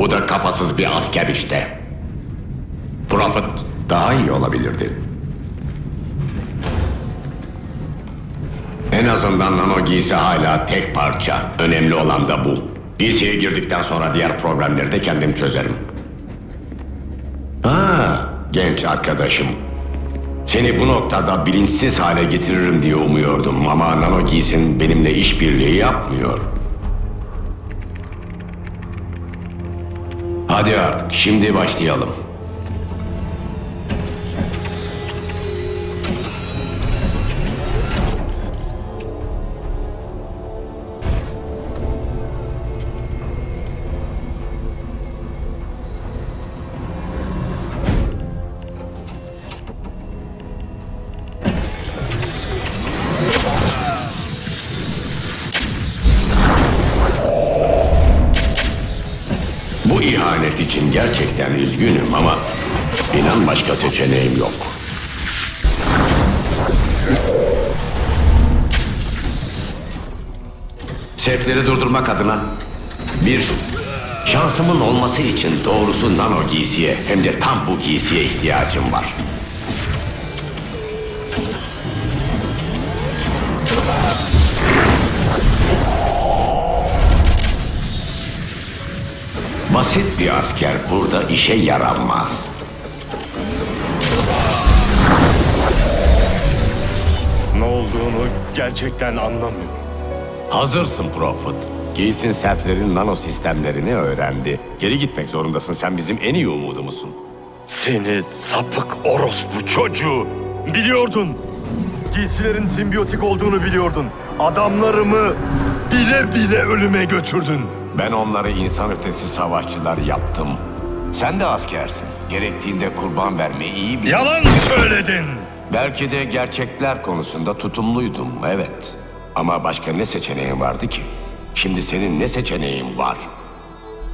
Bu da kafasız bir asker işte. Prophet daha iyi olabilirdi. En azından nano giysi hala tek parça. Önemli olan da bu. Giysiye girdikten sonra diğer problemleri de kendim çözerim. Ha, genç arkadaşım. Seni bu noktada bilinçsiz hale getiririm diye umuyordum ama nano giysin benimle işbirliği yapmıyor. Hadi artık şimdi başlayalım. İçin gerçekten üzgünüm ama inan başka seçeneğim yok. Sefleri durdurmak adına bir şansımın olması için doğrusu nano giysiye hem de tam bu giysiye ihtiyacım var. Basit bir asker burada işe yaramaz. Ne olduğunu gerçekten anlamıyorum. Hazırsın Prophet. Giysin selflerin nano sistemlerini öğrendi. Geri gitmek zorundasın. Sen bizim en iyi umudumuzsun. Seni sapık orospu çocuğu. Biliyordun. Giysilerin simbiyotik olduğunu biliyordun. Adamlarımı bile bile ölüme götürdün. Ben onları insan ötesi savaşçılar yaptım. Sen de askersin. Gerektiğinde kurban vermeyi iyi bil. Yalan söyledin. Belki de gerçekler konusunda tutumluydum, evet. Ama başka ne seçeneğin vardı ki? Şimdi senin ne seçeneğin var?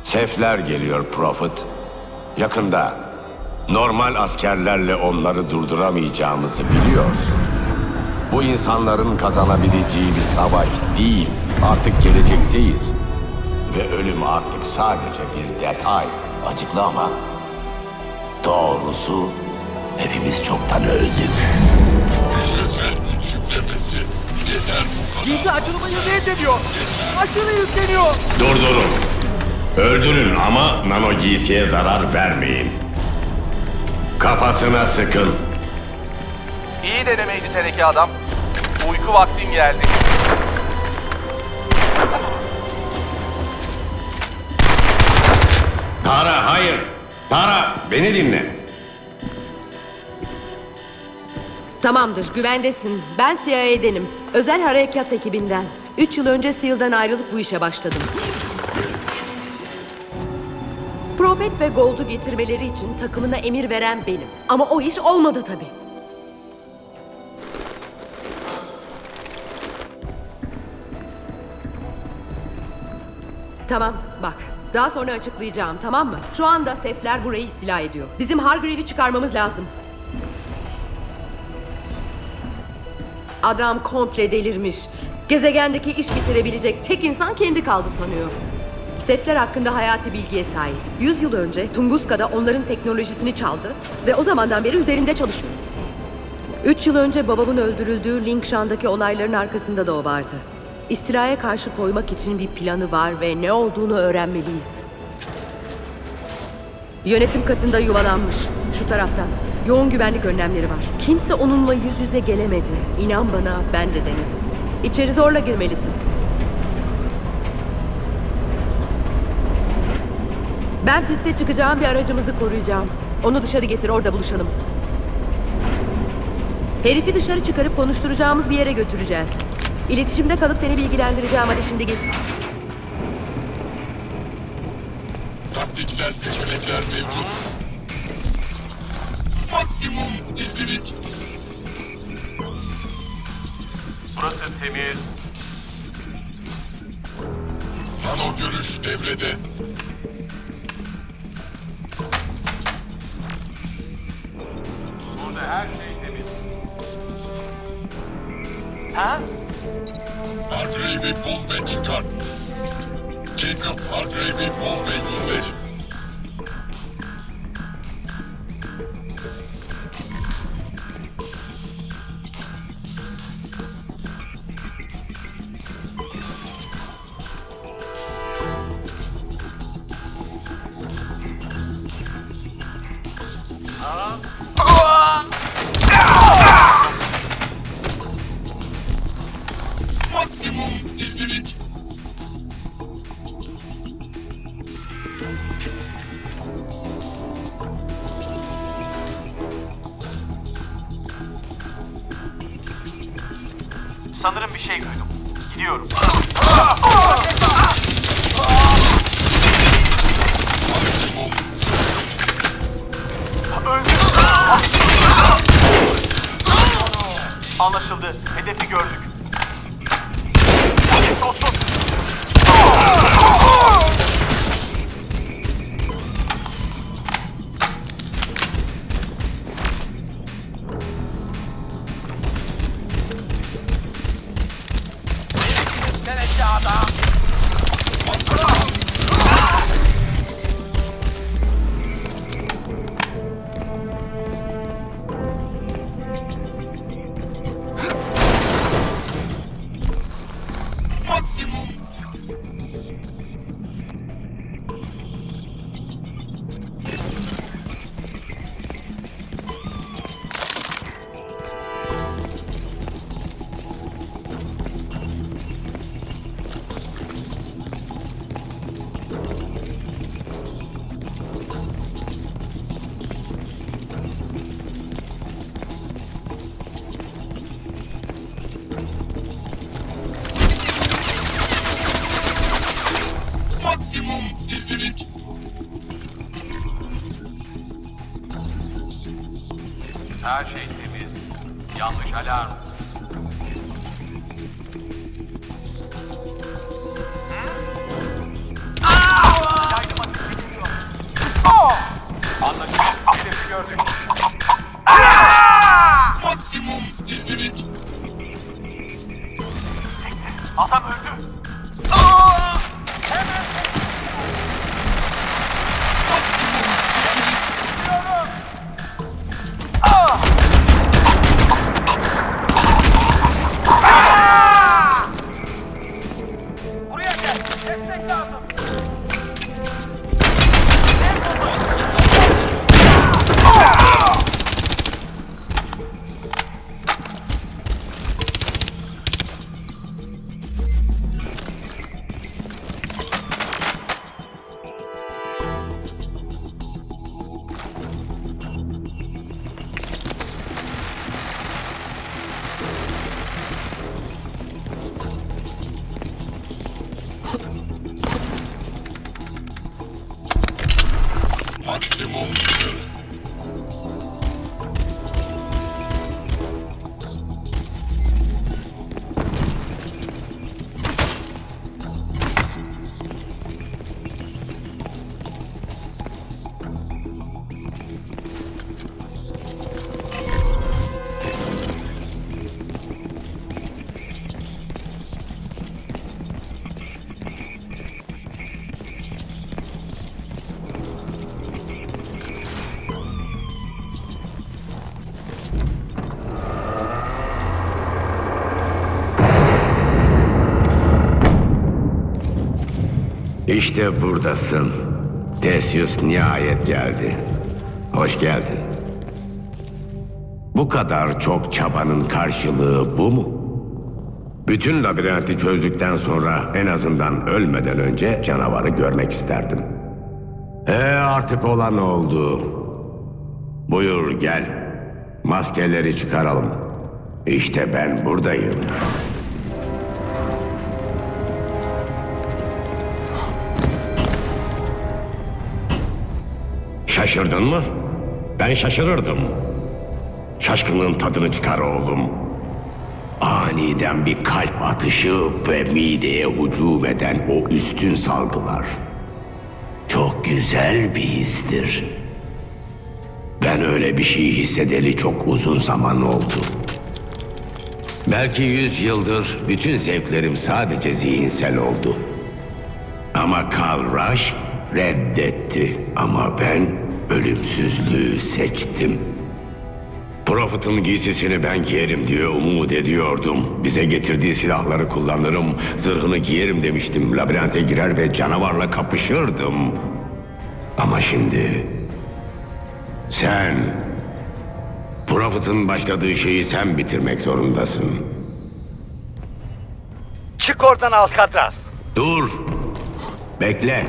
Sefler geliyor Prophet. Yakında normal askerlerle onları durduramayacağımızı biliyorsun. Bu insanların kazanabileceği bir savaş değil. Artık gelecekteyiz. Ve ölüm artık sadece bir detay. Acıklı ama doğrusu hepimiz çoktan öldük. Hücresel güç yüklemesi. Yeter bu kadar. Giysi açılmayı reddediyor. Aşırı yükleniyor. Durdurun. Öldürün ama nano giysiye zarar vermeyin. Kafasına sıkın. İyi denemeydi teneke adam. Uyku vaktin geldi. Tara hayır. Tara beni dinle. Tamamdır, güvendesin. Ben CIA'denim. Özel Harekat ekibinden. Üç yıl önce SEAL'dan ayrılıp bu işe başladım. Propet ve Gold'u getirmeleri için takımına emir veren benim. Ama o iş olmadı tabii. Tamam, bak. Daha sonra açıklayacağım, tamam mı? Şu anda Sefler burayı istila ediyor. Bizim Hargreave'i çıkarmamız lazım. Adam komple delirmiş. Gezegendeki iş bitirebilecek tek insan kendi kaldı sanıyor. Sefler hakkında hayati bilgiye sahip. Yüz yıl önce Tunguska'da onların teknolojisini çaldı ve o zamandan beri üzerinde çalışıyor. Üç yıl önce babamın öldürüldüğü Lingshan'daki olayların arkasında da o vardı. İstiraya karşı koymak için bir planı var ve ne olduğunu öğrenmeliyiz. Yönetim katında yuvalanmış. Şu taraftan. Yoğun güvenlik önlemleri var. Kimse onunla yüz yüze gelemedi. İnan bana ben de denedim. İçeri zorla girmelisin. Ben piste çıkacağım bir aracımızı koruyacağım. Onu dışarı getir orada buluşalım. Herifi dışarı çıkarıp konuşturacağımız bir yere götüreceğiz. İletişimde kalıp seni bilgilendireceğim. Hadi şimdi git. Taktiksel seçenekler mevcut. Maksimum gizlilik. Burası temiz. Nano görüş devrede. Burada her şey temiz. Ha? Hargreave Bullweg baby, Jacob baby. Bullweg yüzleşir. Eat. Gizlilik. Her şey temiz. Yanlış alarm. Anlaşıldı. Hedefi gördük. Maksimum gizlilik. Adam öldü. İşte buradasın. Theseus nihayet geldi. Hoş geldin. Bu kadar çok çabanın karşılığı bu mu? Bütün labirenti çözdükten sonra en azından ölmeden önce canavarı görmek isterdim. E artık olan oldu. Buyur gel. Maskeleri çıkaralım. İşte ben buradayım. Şaşırdın mı? Ben şaşırırdım. Şaşkınlığın tadını çıkar oğlum. Aniden bir kalp atışı ve mideye hücum eden o üstün salgılar. Çok güzel bir histir. Ben öyle bir şey hissedeli çok uzun zaman oldu. Belki yüz yıldır bütün zevklerim sadece zihinsel oldu. Ama Karl Rush reddetti. Ama ben ölümsüzlüğü seçtim. Prophet'ın giysisini ben giyerim diye umut ediyordum. Bize getirdiği silahları kullanırım, zırhını giyerim demiştim. Labirente girer ve canavarla kapışırdım. Ama şimdi... Sen... Prophet'ın başladığı şeyi sen bitirmek zorundasın. Çık oradan Alcatraz. Dur. Bekle.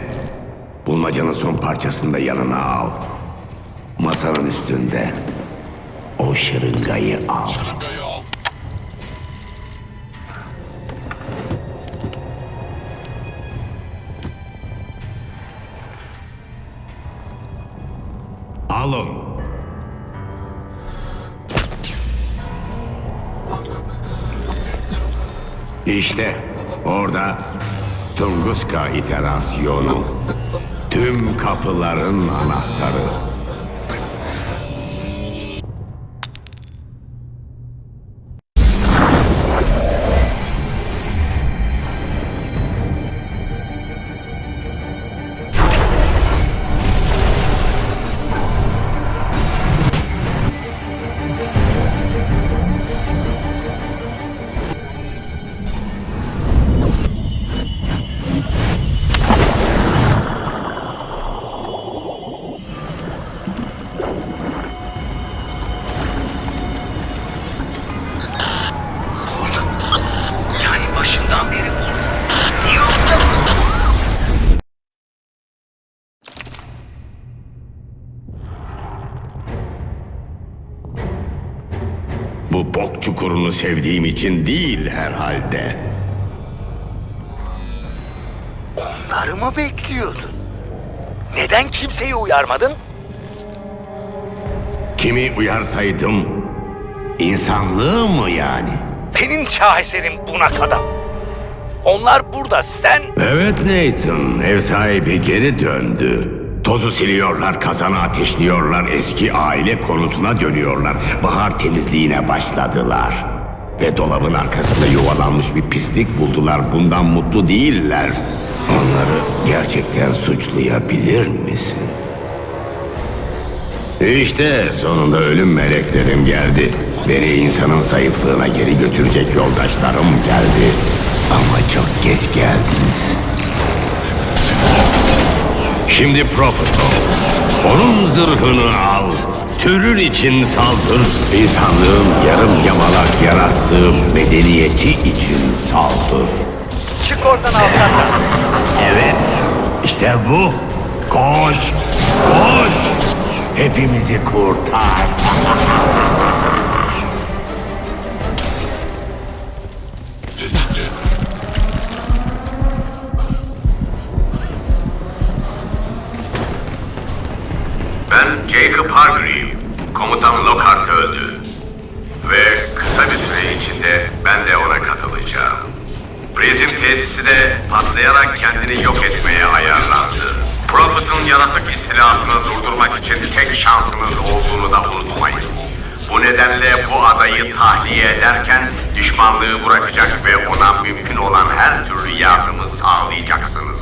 Bulmacanın son parçasını da yanına al. Masanın üstünde. O şırıngayı al. Şırıngayı al. Alın. İşte orada Tunguska iterasyonu. Tüm kapıların anahtarı. Sevdiğim için değil herhalde. Onları mı bekliyordun? Neden kimseyi uyarmadın? Kimi uyarsaydım insanlığı mı yani? Senin şaheserin bunak adam. Onlar burada, sen... Evet Nathan, ev sahibi geri döndü. Tozu siliyorlar, kazanı ateşliyorlar, eski aile konutuna dönüyorlar. Bahar temizliğine başladılar. Ve dolabın arkasında yuvalanmış bir pislik buldular. Bundan mutlu değiller. Onları gerçekten suçlayabilir misin? İşte sonunda ölüm meleklerim geldi. Beni insanın zayıflığına geri götürecek yoldaşlarım geldi. Ama çok geç geldiniz. Şimdi ol. Onun zırhını al. Türün için saldır. İnsanlığın yarım yamalak yarattığı medeniyeti için saldır. Çık oradan Alcatraz. Evet, işte bu. Koş, koş. Hepimizi kurtar. Lockhart öldü. Ve kısa bir süre içinde ben de ona katılacağım. Prizm tesisi de patlayarak kendini yok etmeye ayarlandı. Prophet'ın yaratık istilasını durdurmak için tek şansınız olduğunu da unutmayın. Bu nedenle bu adayı tahliye ederken düşmanlığı bırakacak ve ona mümkün olan her türlü yardımı sağlayacaksınız.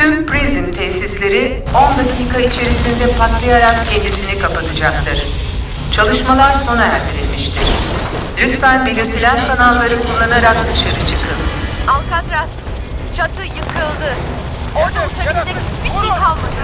Tüm prizm tesisleri 10 dakika içerisinde patlayarak kendisini kapatacaktır. Çalışmalar sona erdirilmiştir. Lütfen belirtilen kanalları kullanarak dışarı çıkın. Alcatraz, çatı yıkıldı. Orada uçabilecek hiçbir şey kalmadı.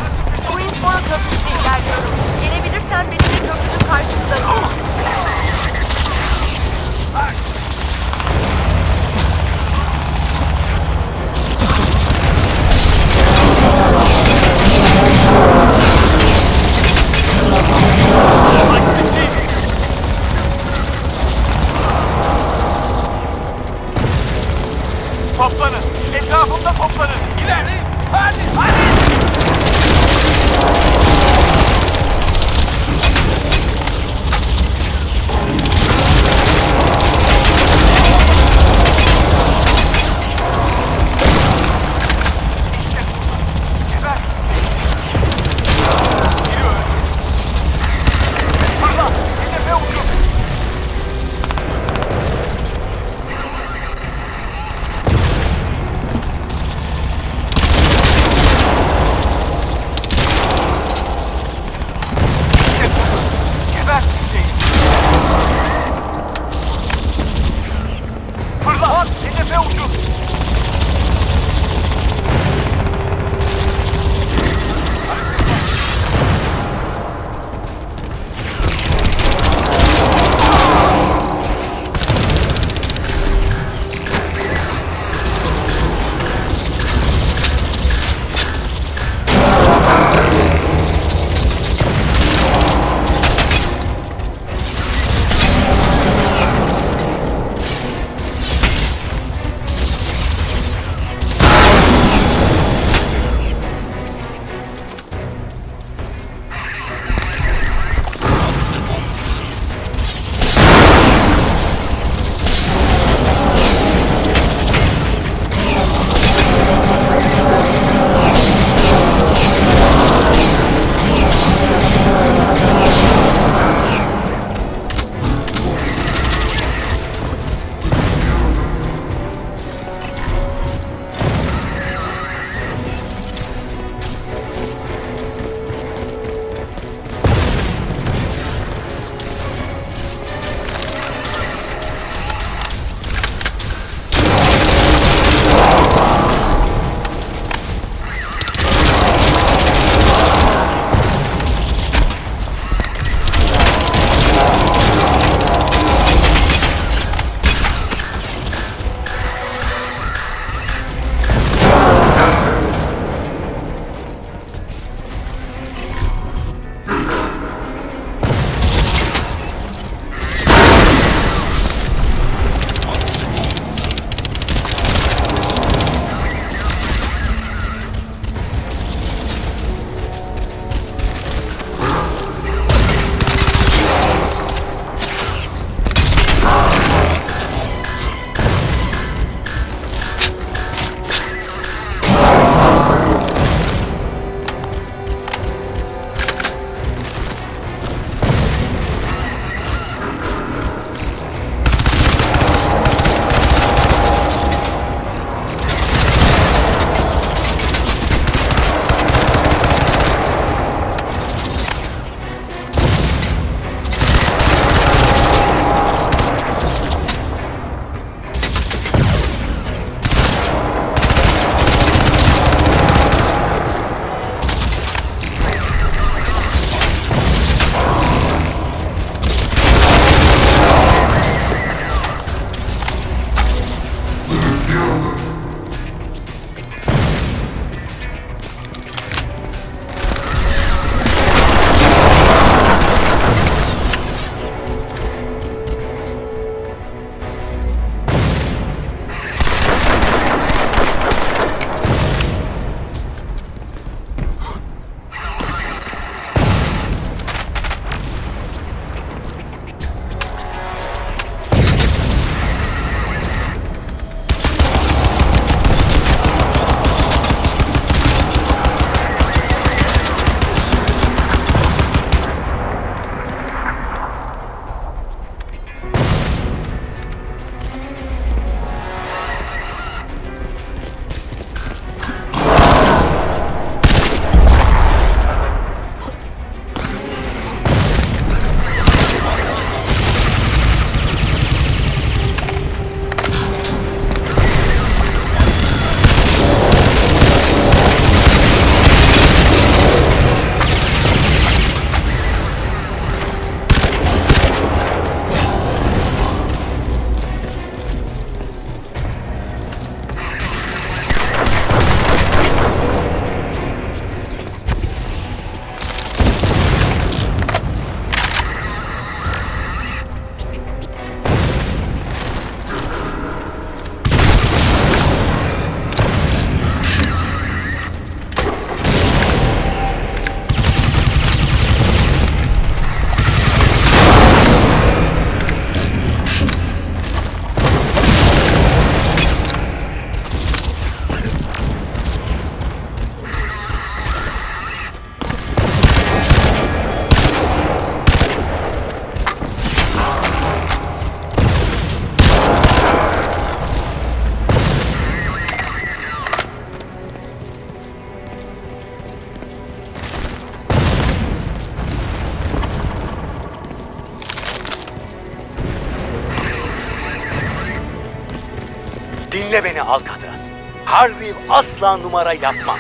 Dinle beni Alcatraz. Harvey asla numara yapmaz.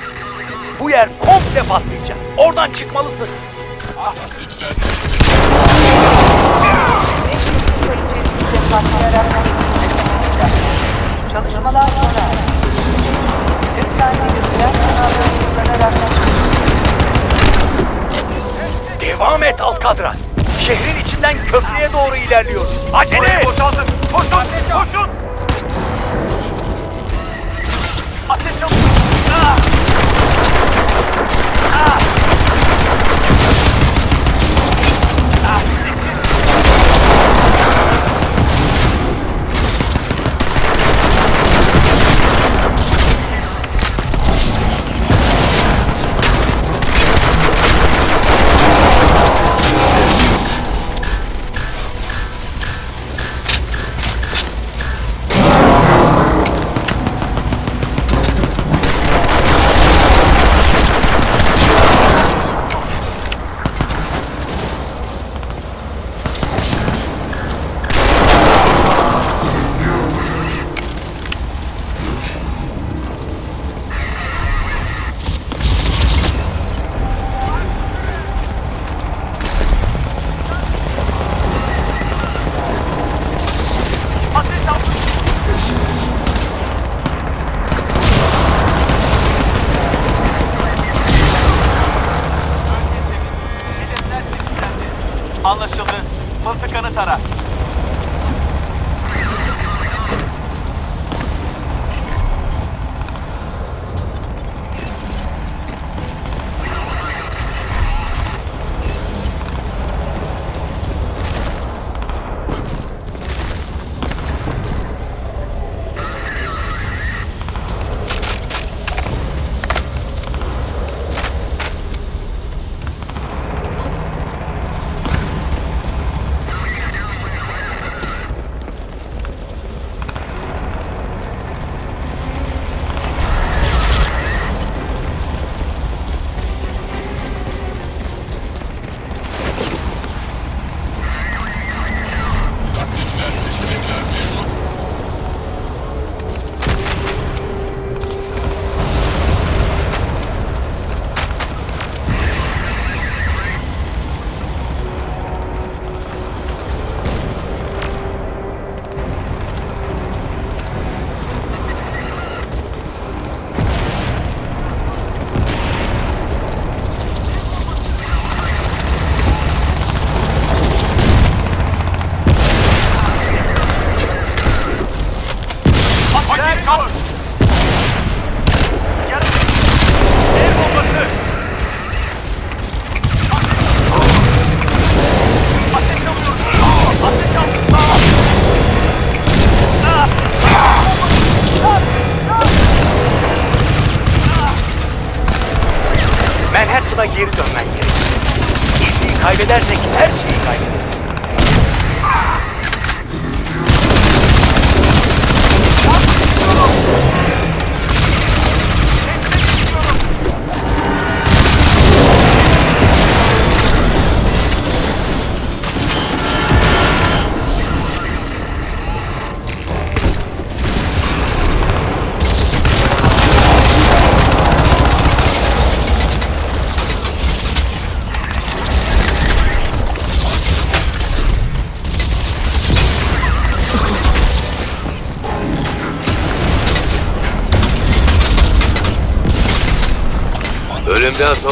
Bu yer komple patlayacak. Oradan çıkmalısın. Çalışmalar sona erdi. Lütfen bilgisayar kanalları kullanarak Devam et Alcatraz. Şehrin içinden köprüye doğru ilerliyoruz. Acele. Boşaltın. Koşun. Koşun. 아!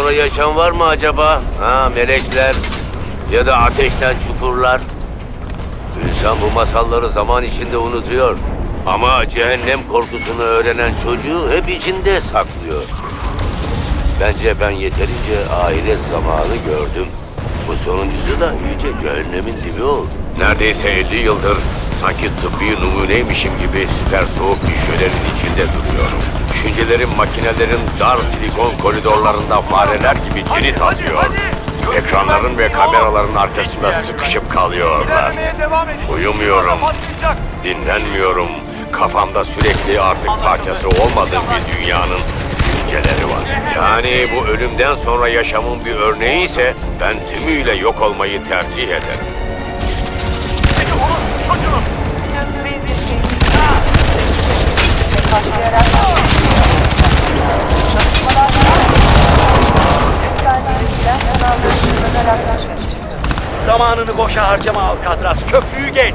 Sonra yaşam var mı acaba? Ha melekler ya da ateşten çukurlar. İnsan bu masalları zaman içinde unutuyor. Ama cehennem korkusunu öğrenen çocuğu hep içinde saklıyor. Bence ben yeterince ahiret zamanı gördüm. Bu sonuncusu da iyice cehennemin dibi oldu. Neredeyse 50 yıldır sanki tıbbi numuneymişim gibi süper soğuk bir şölenin içinde duruyorum. Düşüncelerim makinelerin dar silikon koridorlarında fareler gibi cirit atıyor. Ekranların ve kameraların arkasında sıkışıp kalıyorlar. Uyumuyorum. Dinlenmiyorum. Kafamda sürekli artık parçası olmadığım bir dünyanın düşünceleri var. Yani bu ölümden sonra yaşamın bir örneği ise ben tümüyle yok olmayı tercih ederim. Başlayarak. Zamanını boşa harcama Alcatraz. Köprüyü geç.